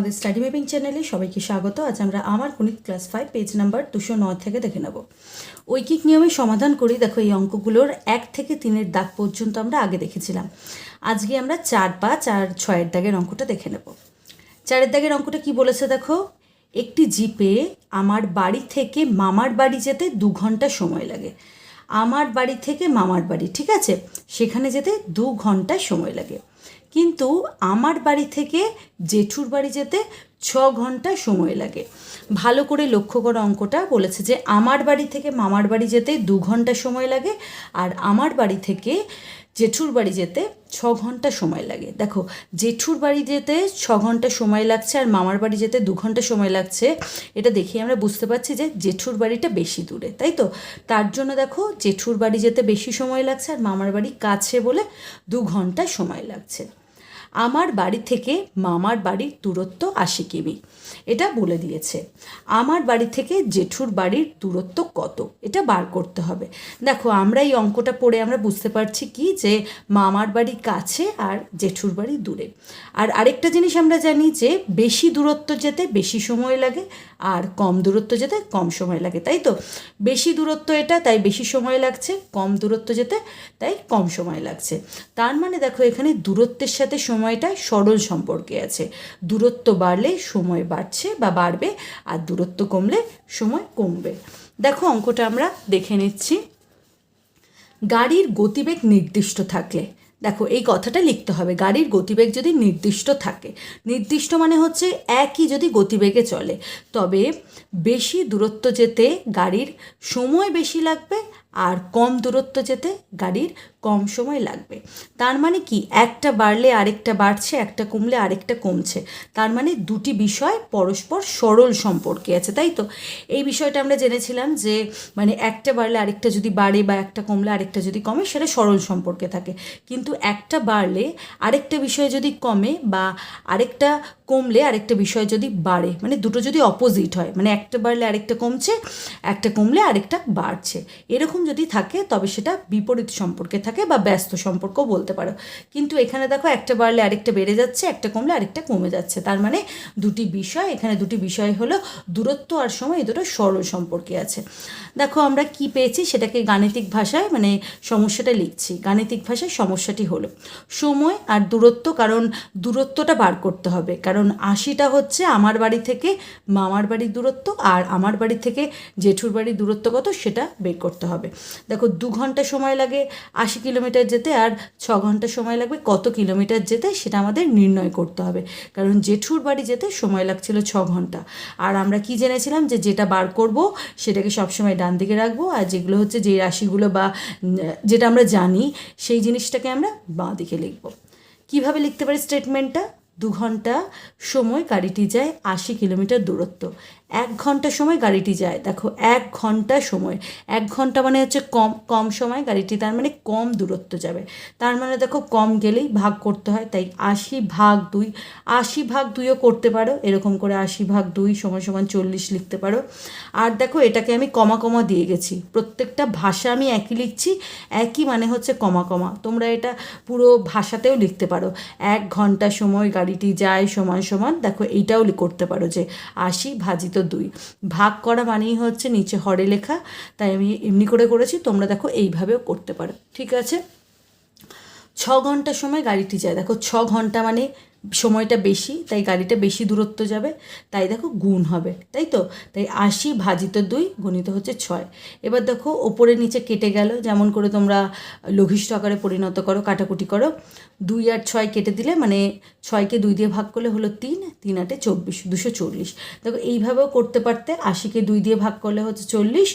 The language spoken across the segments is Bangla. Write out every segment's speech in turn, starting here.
আমাদের স্টাডি মেপিং চ্যানেলে সবাইকে স্বাগত। আজ আমরা আমার গণিত ক্লাস ফাইভ পেজ নাম্বার দুশো নয় থেকে দেখে নেব। ঐকিক নিয়মে সমাধান করি, দেখো এই অঙ্কগুলোর এক থেকে তিনের দাগ পর্যন্ত আমরা আগে দেখেছিলাম। আজকে আমরা চার বা চার ছয়ের দাগের অঙ্কটা দেখে নেব। চারের দাগের অঙ্কটা কি বলেছে দেখো? একটি জিপে আমার বাড়ি থেকে মামার বাড়ি যেতে দু ঘণ্টা সময় লাগে। আমার বাড়ি থেকে মামার বাড়ি, ঠিক আছে? সেখানে যেতে দু ঘণ্টা সময় লাগে। কিন্তু আমার বাড়ি থেকে জেঠুর বাড়ি যেতে ছ ঘণ্টা সময় লাগে। ভালো করে লক্ষ্য করা অঙ্কটা, বলেছে যে আমার বাড়ি থেকে মামার বাড়ি যেতে দু ঘণ্টা সময় লাগে আর আমার বাড়ি থেকে জেঠুর বাড়ি যেতে ছ ঘণ্টা সময় লাগে। দেখো, জেঠুর বাড়ি যেতে ছ ঘণ্টা সময় লাগছে আর মামার বাড়ি যেতে দু ঘণ্টা সময় লাগছে। এটা দেখে আমরা বুঝতে পারছি যে জেঠুর বাড়িটা বেশি দূরে, তাই তো? তার জন্য দেখো, জেঠুর বাড়ি যেতে বেশি সময় লাগছে আর মামার বাড়ি কাছে বলে দু ঘণ্টা সময় লাগছে। আমার বাড়ি থেকে মামার বাড়ির দূরত্ব আশি কিমি। এটা বলে দিয়েছে। আমার বাড়ি থেকে জেঠুর বাড়ির দূরত্ব কত? এটা বার করতে হবে। দেখো, আমরা এই অঙ্কটা পড়ে আমরা বুঝতে পারছি কি যে মামার বাড়ি কাছে আর জেঠুর বাড়ি দূরে। আর আরেকটা জিনিস আমরা জানি যে বেশি দূরত্ব যেতে বেশি সময় লাগে আর কম দূরত্ব যেতে কম সময় লাগে, তাই তো? বেশি দূরত্ব এটা, তাই বেশি সময় লাগছে। কম দূরত্ব যেতে, তাই কম সময় লাগছে। তার মানে দেখো, এখানে দূরত্বের সাথে সময়টা সরল সম্পর্কে আছে। দূরত্ব বাড়লে সময় বাড়ছে বা বাড়বে, আর দূরত্ব কমলে সময় কমবে। দেখো, অঙ্কটা আমরা দেখে নিচ্ছি। গাড়ির গতিবেগ নির্দিষ্ট থাকলে, দেখো, এই কথাটা লিখতে হবে। গাড়ির গতিবেগ যদি নির্দিষ্ট থাকে, নির্দিষ্ট মানে হচ্ছে একই যদি গতিবেগে চলে, তবে বেশি দূরত্ব যেতে গাড়ির সময় বেশি লাগবে আর কম দূরত্ব যেতে গাড়ির কম সময় লাগবে। তার মানে কি? একটা বাড়লে আরেকটা বাড়ছে, একটা কমলে আরেকটা কমছে। তার মানে দুটি বিষয় পরস্পর সরল সম্পর্কে আছে, তাই তো? এই বিষয়টা আমরা জেনেছিলাম যে মানে একটা বাড়লে আরেকটা যদি বাড়ে বা একটা কমলে আরেকটা যদি কমে, সেটা সরল সম্পর্কে থাকে। কিন্তু একটা বাড়লে আরেকটা বিষয় যদি কমে বা আরেকটা কমলে আরেকটা বিষয় যদি বাড়ে মানে দুটো যদি অপোজিট হয় মানে একটা বাড়লে আরেকটা কমছে, একটা কমলে আরেকটা বাড়ছে। এরকম যদি থাকে, তবে সেটা বিপরীত সম্পর্কে থাকে বা ব্যস্ত সম্পর্কও বলতে পারো। কিন্তু এখানে দেখো একটা বাড়লে আরেকটা বেড়ে যাচ্ছে, একটা কমলে আরেকটা কমে যাচ্ছে। তার মানে দুটি বিষয়, এখানে দুটি বিষয় হলো দূরত্ব আর সময়, এই দুটো সরল সম্পর্কে আছে। দেখো আমরা কি পেয়েছি, সেটাকে গাণিতিক ভাষায় মানে সমস্যাটা লিখছি। গাণিতিক ভাষায় সমস্যাটি হলো, সময় আর দূরত্ব, কারণ দূরত্বটা বার করতে হবে। কারণ আশিটা হচ্ছে আমার বাড়ি থেকে মামার বাড়ির দূরত্ব আর আমার বাড়ি থেকে জেঠুর বাড়ির দূরত্ব কত সেটা বের করতে হবে। দেখো, দু ঘণ্টা সময় লাগে আশি কিলোমিটার যেতে আর ছ ঘণ্টা সময় লাগবে কত কিলোমিটার যেতে সেটা আমাদের নির্ণয় করতে হবে। কারণ জেঠুর বাড়ি যেতে সময় লাগছিল ছ ঘণ্টা। আর আমরা কি জেনেছিলাম যে যেটা বার করব সেটাকে সবসময় ডান দিকে রাখব আর যেগুলো হচ্ছে যে রাশিগুলো বা যেটা আমরা জানি সেই জিনিসটাকে আমরা বাঁ দিকে লিখব। কীভাবে লিখতে পারি স্টেটমেন্টটা দু ঘণ্টা সময় গাড়িটি যায় আশি কিলোমিটার দূরত্ব। এক ঘণ্টা সময় গাড়িটি যায়। দেখো, এক ঘণ্টা সময়। এক ঘণ্টা মানে হচ্ছে কম কম সময় গাড়িটি তার মানে কম দূরত্ব যাবে। তার মানে দেখো, কম গেলেই ভাগ করতে হয়, তাই আশি ভাগ দুই, আশি ভাগ দুইও করতে পারো, এরকম করে আশি ভাগ দুই সমান সমান চল্লিশ লিখতে পারো। আর দেখো, এটাকে আমি কমা কমা দিয়ে গেছি। প্রত্যেকটা ভাষা আমি একই লিখছি, একই মানে হচ্ছে কমা কমা। তোমরা এটা পুরো ভাষাতেও লিখতে পারো। এক ঘণ্টা সময় গাড়িটি যায় সমান সমান, দেখো, এইটাও করতে পারো যে আশি ভাজিত দুই। ভাগ করা মানেই হচ্ছে নিচে হরে লেখা, তাই আমি এমনি করে করেছি, তোমরা দেখো এইভাবেও করতে পারো, ঠিক আছে? ছ ঘণ্টা সময় গাড়িটি যায়। দেখো, ছ ঘণ্টা মানে সময়টা বেশি, তাই গাড়িটা বেশি দূরত্ব যাবে, তাই দেখো গুণ হবে, তাই তো? তাই আশি ভাজিত দুই গণিত হচ্ছে ছয়। এবার দেখো ওপরে নিচে কেটে গেল, যেমন করে তোমরা লঘিষ্ঠ আকারে পরিণত করো, কাটাকুটি করো। দুই আর ছয় কেটে দিলে মানে ছয়কে দুই দিয়ে ভাগ করলে হলো তিন তিন আটে চব্বিশ, দুশো চল্লিশ। দেখো এইভাবেও করতে পারতে, আশিকে দুই দিয়ে ভাগ করলে হচ্ছে চল্লিশ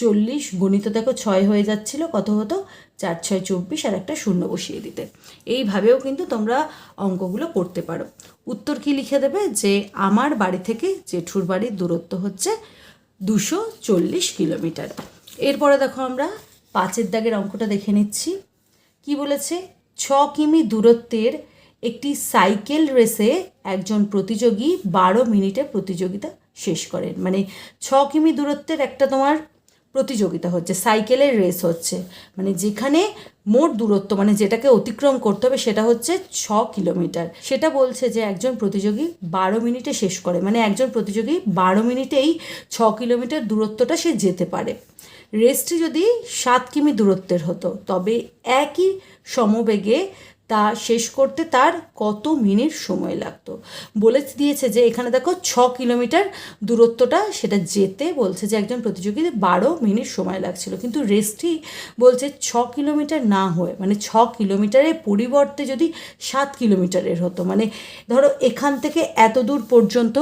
চল্লিশ গণিত দেখো ছয় হয়ে যাচ্ছিল, কত হতো? চার, ছয়, চব্বিশ, আর একটা শূন্য বসিয়ে দিতে। এইভাবেও কিন্তু তোমরা অঙ্কগুলো করতে পারো। উত্তর কি লিখে দেবে? যে আমার বাড়ি থেকে জেঠুর বাড়ির দূরত্ব হচ্ছে দুশো চল্লিশ কিলোমিটার। এরপরে দেখো আমরা পাঁচের দাগের অঙ্কটা দেখে নিচ্ছি। কি বলেছে? ছ কিমি দূরত্বের একটি সাইকেল রেসে একজন প্রতিযোগী বারো মিনিটে প্রতিযোগিতা শেষ করেন মানে ছ কিমি দূরত্বের একটা তোমার প্রতিযোগিতা হচ্ছে, সাইকেলের রেস হচ্ছে। মানে যেখানে মোট দূরত্ব মানে যেটাকে অতিক্রম করতে হবে সেটা হচ্ছে ছ কিলোমিটার। সেটা বলছে যে একজন প্রতিযোগী বারো মিনিটে শেষ করে মানে একজন প্রতিযোগী বারো মিনিটেই ছ কিলোমিটার দূরত্বটা সে যেতে পারে। রেসটি যদি সাত কিমি দূরত্বের হতো, তবে একই সমবেগে তা শেষ করতে তার কত মিনিট সময় লাগতো? বলে দিয়েছে যে, এখানে দেখো ছ কিলোমিটার দূরত্বটা সেটা যেতে বলছে যে, একজন প্রতিযোগীদের বারো মিনিট সময় লাগছিল। কিন্তু রেসটি বলছে ছ কিলোমিটার না হয়ে মানে ছ কিলোমিটারের পরিবর্তে যদি সাত কিলোমিটারের হতো। মানে ধরো এখান থেকে এত দূর পর্যন্ত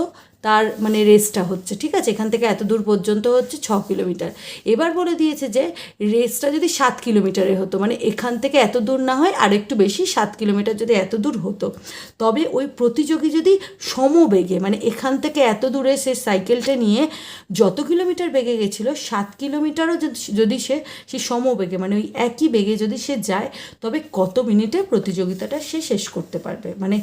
তার মানে রেসটা হচ্ছে, ঠিক আছে? এখান থেকে এত দূর পর্যন্ত হচ্ছে ছ কিলোমিটার। এবার বলে দিয়েছে যে, রেসটা যদি সাত কিলোমিটারে হতো মানে এখান থেকে এত দূর না হয়, আর একটু বেশি, সাত কিলোমিটার যদি এত দূর হতো। তবে ওই প্রতিযোগী যদি সমবেগে মানে এখান থেকে এত দূরে সে সাইকেলটা নিয়ে যত কিলোমিটার বেগে গেছিল, সাত কিলোমিটারও যদি সে সেই সমবেগে মানে ওই একই বেগে যদি সে যায়, তবে কত মিনিটে প্রতিযোগিতাটা সে শেষ করতে পারবে? মানে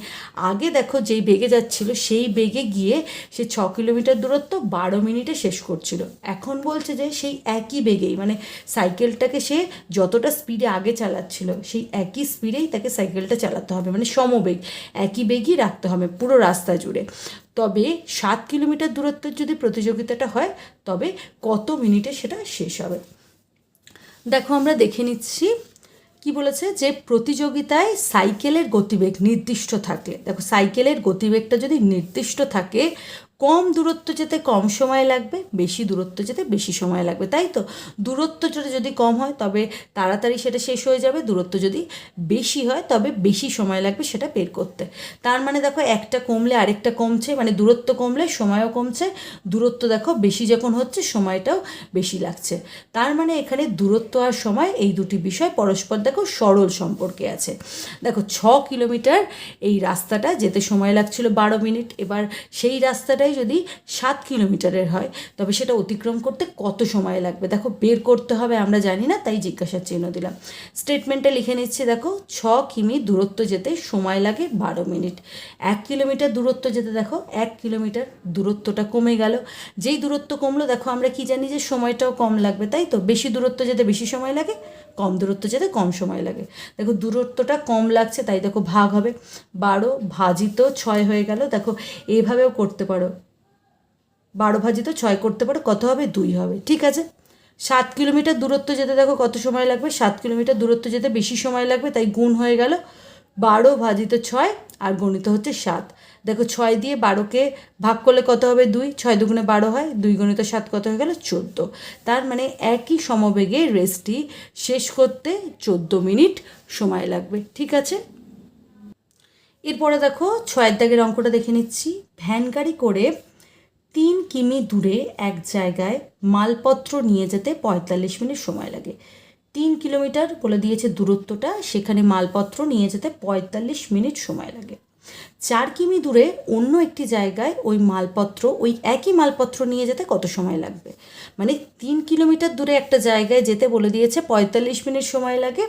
আগে দেখো যেই বেগে যাচ্ছিল, সেই বেগে গিয়ে সে ছ কিলোমিটার দূরত্ব বারো মিনিটে শেষ করছিল। এখন বলছে যে সেই একই বেগেই মানে সাইকেলটাকে সে যতটা স্পিডে আগে চালাচ্ছিল, সেই একই স্পিডেই তাকে সাইকেলটা চালাতে হবে মানে সমবেগ, একই বেগই রাখতে হবে পুরো রাস্তা জুড়ে। তবে সাত কিলোমিটার দূরত্বের যদি প্রতিযোগিতাটা হয়, তবে কত মিনিটে সেটা শেষ হবে? দেখো আমরা দেখে নিচ্ছি কি বলেছে? যে প্রতিযোগিতায় সাইকেলের গতিবেগ নির্দিষ্ট থাকলে দেখো সাইকেলের গতিবেগটা যদি নির্দিষ্ট থাকে কম দূরত্ব যেতে কম সময় লাগবে, বেশি দূরত্ব যেতে বেশি সময় লাগবে, তাই তো? দূরত্বটা যদি কম হয়, তবে তাড়াতাড়ি সেটা শেষ হয়ে যাবে, দূরত্ব যদি বেশি হয়, তবে বেশি সময় লাগবে সেটা বের করতে। তার মানে দেখো, একটা কমলে আরেকটা কমছে মানে দূরত্ব কমলে সময়ও কমছে, দূরত্ব দেখো বেশি যখন হচ্ছে, সময়টাও বেশি লাগছে। তার মানে এখানে দূরত্ব আর সময় এই দুটি বিষয় পরস্পর দেখো সরল সম্পর্কে আছে। দেখো, ছ কিলোমিটার এই রাস্তাটা, যেতে সময় লাগছিল বারো মিনিট, এবার সেই রাস্তাটাই যদি সাত কিলোমিটারের হয়, তবে সেটা অতিক্রম করতে কত সময় লাগবে? দেখো, বের করতে হবে, আমরা জানি না, তাই জিজ্ঞাসার চিহ্ন দিলাম। স্টেটমেন্টে লিখে নিচ্ছি, দেখো, ছ কিমি দূরত্ব যেতে সময় লাগে বারো মিনিট। এক কিলোমিটার দূরত্ব যেতে, দেখো, এক কিলোমিটার দূরত্বটা কমে গেল। যেই দূরত্ব কমলো, দেখো, আমরা কি জানি যে সময়টাও কম লাগবে, তাই তো? বেশি দূরত্ব যেতে বেশি সময় লাগে কম দূরত্ব যেতে কম সময় লাগে। দেখো দূরত্বটা কম লাগছে, তাই দেখো ভাগ হবে। বারো ভাজিত ছয় হয়ে গেল, দেখো এইভাবেও করতে পারো। বারো ভাজিত ছয় করতে পারো, কত হবে? দুই হবে, ঠিক আছে? সাত কিলোমিটার দূরত্ব যেতে দেখো কত সময় লাগবে? সাত কিলোমিটার দূরত্ব যেতে বেশি সময় লাগবে, তাই গুণ হয়ে গেল। বারো ভাজিত ছয় আর গণিত হচ্ছে সাত। দেখো ছয় দিয়ে বারোকে ভাগ করলে কত হবে দুই? ছয় দুগুণে বারো হয়, দুই গণিত সাত কত হয়ে গেল চোদ্দ। তার মানে একই সমবেগে রেসটি শেষ করতে চোদ্দ মিনিট সময় লাগবে, ঠিক আছে? এরপরে দেখো ছয়ের দাগের অঙ্কটা দেখে নিচ্ছি। ভ্যান গাড়ি করে তিন কিমি দূরে এক জায়গায় মালপত্র নিয়ে যেতে পঁয়তাল্লিশ মিনিট সময় লাগে। তিন কিলোমিটার বলে দিয়েছে দূরত্বটা, সেখানে মালপত্র নিয়ে যেতে পঁয়তাল্লিশ মিনিট সময় লাগে। চার কিমি দূরে অন্য একটি জায়গায় ওই মালপত্র, ওই একই মালপত্র নিয়ে যেতে কত সময় লাগবে? মানে তিন কিলোমিটার দূরে একটা জায়গায় যেতে বলে দিয়েছে, পঁয়তাল্লিশ মিনিট সময় লাগে।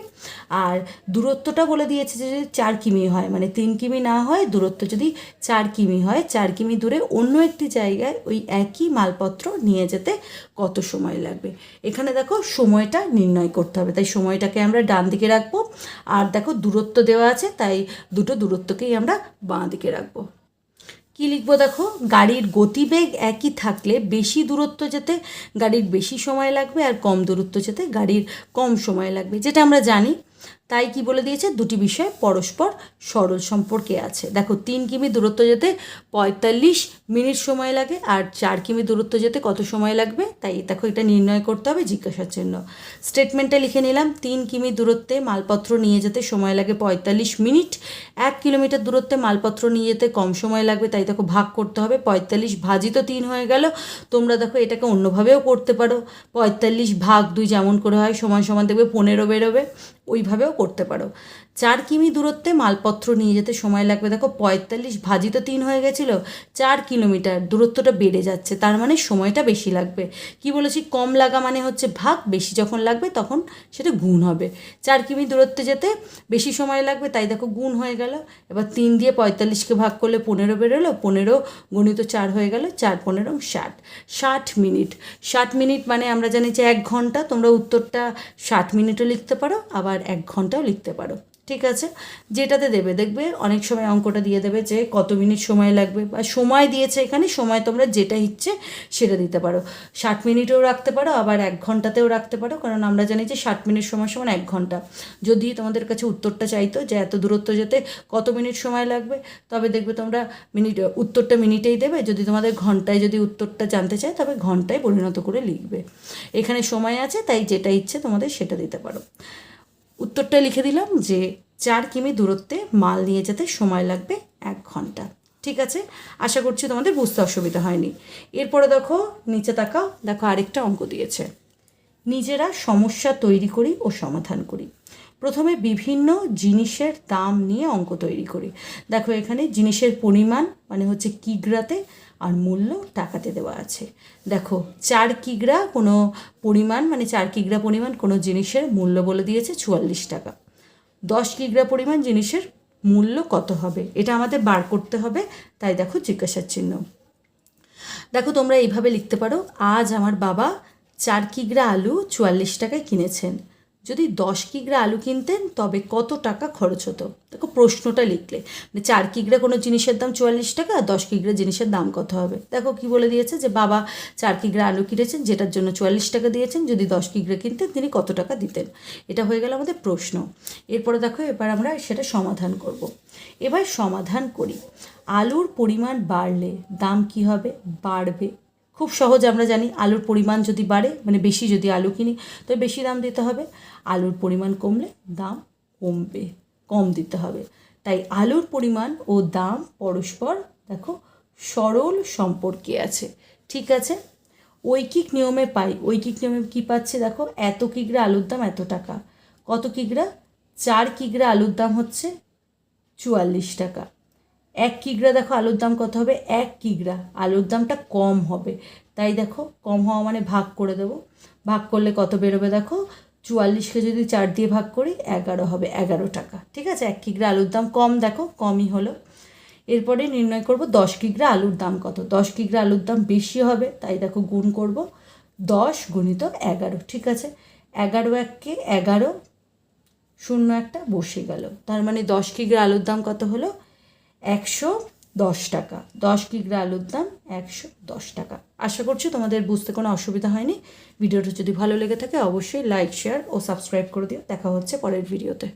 আর দূরত্বটা বলে দিয়েছে যে চার কিমি হয় মানে তিন কিমি না হয়, দূরত্ব যদি চার কিমি হয়, চার কিমি দূরে অন্য একটি জায়গায় ওই একই মালপত্র নিয়ে যেতে কত সময় লাগবে? এখানে দেখো সময়টা নির্ণয় করতে হবে। তাই সময়টাকে আমরা ডান দিকে রাখব। আর দেখো দূরত্ব দেওয়া আছে, তাই দুটো দূরত্বকেই আমরা বাঁ দিকে রাখব। কি লিখব দেখো? গাড়ির গতিবেগ একই থাকলে বেশি দূরত্ব যেতে গাড়ির বেশি সময় লাগবে আর কম দূরত্ব যেতে গাড়ির কম সময় লাগবে। যেটা আমরা জানি তাই কি বলে দিয়েছে? দুটি বিষয় পরস্পর সরল সম্পর্কে আছে। দেখো, তিন কিমি দূরত্ব যেতে পঁয়তাল্লিশ মিনিট সময় লাগে আর চার কিমি দূরত্ব যেতে কত সময় লাগবে? তাই দেখো, এটা নির্ণয় করতে হবে জিজ্ঞাসার জন্য। স্টেটমেন্টটা লিখে নিলাম, তিন কিমি দূরত্বে মালপত্র নিয়ে যেতে সময় লাগে পঁয়তাল্লিশ মিনিট। এক কিলোমিটার দূরত্বে মালপত্র নিয়ে যেতে কম সময় লাগবে, তাই দেখো, ভাগ করতে হবে। পঁয়তাল্লিশ ভাজি তো তিন হয়ে গেল, তোমরা দেখো, এটাকে অন্যভাবেও করতে পারো। পঁয়তাল্লিশ ভাগ দুই যেমন করে হয়, সমান সমান দেখবে পনেরো বেরোবে। ওইভাবেও করতে পারো। চার কিমি দূরত্বে মালপত্র নিয়ে যেতে সময় লাগবে। দেখো, পঁয়তাল্লিশ ভাজি তো তিন হয়ে গেছিল, চার কিলোমিটার। দূরত্বটা বেড়ে যাচ্ছে, তার মানে সময়টা বেশি লাগবে। কি বলেছি? কম লাগা মানে হচ্ছে ভাগ, বেশি যখন লাগবে তখন সেটা গুণ হবে। চার কিমি দূরত্বে যেতে বেশি সময় লাগবে, তাই দেখো গুণ হয়ে গেল। এবার তিন দিয়ে পঁয়তাল্লিশকে ভাগ করলে পনেরো বেরোলো, পনেরো গণিত চার হয়ে গেল, চার পনেরো ষাট। ষাট মিনিট। ষাট মিনিট মানে আমরা জানি যে এক ঘণ্টা, তোমরা উত্তরটা ষাট মিনিটও লিখতে পারো, আবার এক ঘন্টাও লিখতে পারো। ঠিক আছে? যেটাতে দেবে, দেখবে অনেক সময় অঙ্কটা দিয়ে দেবে যে কত মিনিট সময় লাগবে বা সময় দিয়েছে এখানে, সময় তোমরা যেটা ইচ্ছে সেটা দিতে পারো। ষাট মিনিটেও রাখতে পারো, আবার এক ঘন্টাতেও রাখতে পারো, কারণ আমরা জানি যে ষাট মিনিট সময় সমান এক ঘণ্টা। যদি তোমাদের কাছে উত্তরটা চাইতো যে এত দূরত্ব যেতে কত মিনিট সময় লাগবে, তবে দেখবে তোমরা মিনিট, উত্তরটা মিনিটেই দেবে। যদি তোমাদের ঘন্টায় যদি উত্তরটা জানতে চায়, তবে ঘন্টায় পরিণত করে লিখবে। এখানে সময় আছে, তাই যেটা ইচ্ছে তোমাদের সেটা দিতে পারো। উত্তরটা লিখে দিলাম যে চার কিমি দূরত্বে মাল নিয়ে যেতে সময় লাগবে এক ঘণ্টা। ঠিক আছে? আশা করছি তোমাদের বুঝতে অসুবিধা হয়নি। এরপরে দেখো, নিচে তাকাও, দেখো আরেকটা অঙ্ক দিয়েছে। নিজেরা সমস্যা তৈরি করি ও সমাধান করি। প্রথমে বিভিন্ন জিনিসের দাম নিয়ে অঙ্ক তৈরি করি। দেখো এখানে জিনিসের পরিমাণ মানে হচ্ছে কিগ্রাতে আর মূল্য টাকাতে দেওয়া আছে। দেখো, চার কিগ্রা কোনো পরিমাণ মানে চার কিগ্রা পরিমাণ কোনো জিনিসের মূল্য বলে দিয়েছে চুয়াল্লিশ টাকা। দশ কিগ্রা পরিমাণ জিনিসের মূল্য কত হবে? এটা আমাদের বার করতে হবে, তাই দেখো জিজ্ঞাসার চিহ্ন। দেখো, তোমরা এইভাবে লিখতে পারো, আজ আমার বাবা চার কিগ্রা আলু চুয়াল্লিশ টাকায় কিনেছেন। যদি দশ কিগ্রা আলু কিনতেন, তবে কত টাকা খরচ হতো? দেখো প্রশ্নটা লিখলে। মানে চার কিগ্রা কোনো জিনিসের দাম চুয়াল্লিশ টাকা, আর দশ কিগ্রা জিনিসের দাম কত হবে? দেখো কি বলে দিয়েছে যে, বাবা চার কিগ্রা আলু কিনেছেন, যেটার জন্য চুয়াল্লিশ টাকা দিয়েছেন, যদি দশ কিগ্রা কিনতেন, তিনি কত টাকা দিতেন? এটা হয়ে গেল আমাদের প্রশ্ন। এরপরে দেখো, এবার আমরা সেটা সমাধান করব। এবার সমাধান করি। আলুর পরিমাণ বাড়লে দাম কি হবে? বাড়বে। খুব সহজ আমরা জানি, আলুর পরিমাণ যদি বাড়ে মানে বেশি যদি আলু কিনি, তো বেশি দাম দিতে হবে। আলুর পরিমাণ কমলে দাম কমবে, কম দিতে হবে। তাই আলুর পরিমাণ ও দাম পরস্পর, দেখো, সরল সম্পর্কে আছে। ঠিক আছে? ঐকিক নিয়মে পাই। ঐকিক নিয়মে কী পাচ্ছি দেখো? এত কিগ্রা আলুর দাম এত টাকা। কত কিগ্রা? চার কিগ্রা আলুর দাম হচ্ছে চুয়াল্লিশ টাকা। এক কিগ্রা দেখো আলুর দাম কত হবে? এক কিগ্রা। আলুর দামটা কম হবে। তাই দেখো, কম হওয়া মানে ভাগ করে দেবো। ভাগ করলে কত বেরোবে দেখো? চুয়াল্লিশকে যদি চার দিয়ে ভাগ করি, এগারো হবে এগারো টাকা। ঠিক আছে? এক কিগ্রা আলুর দাম কম দেখো, কমই হলো। এরপরে নির্ণয় করব দশ কিগ্রা আলুর দাম কত। দশ কিগ্রা আলুর দাম বেশি হবে, তাই দেখো গুণ করব। দশ গুণিত এগারো, ঠিক আছে? এগারো এককে এগারো, শূন্য একটা বসে গেল। তার মানে দশ কিগ্রা আলুর দাম কত হলো? একশো দশ টাকা। দশ কিগ্রা আলুর দাম একশো দশ টাকা। আশা করছি তোমাদের বুঝতে কোনো অসুবিধা হয়নি। ভিডিওটা যদি ভালো লেগে থাকে, অবশ্যই লাইক শেয়ার ও সাবস্ক্রাইব করে দিও। দেখা হচ্ছে পরের ভিডিওতে।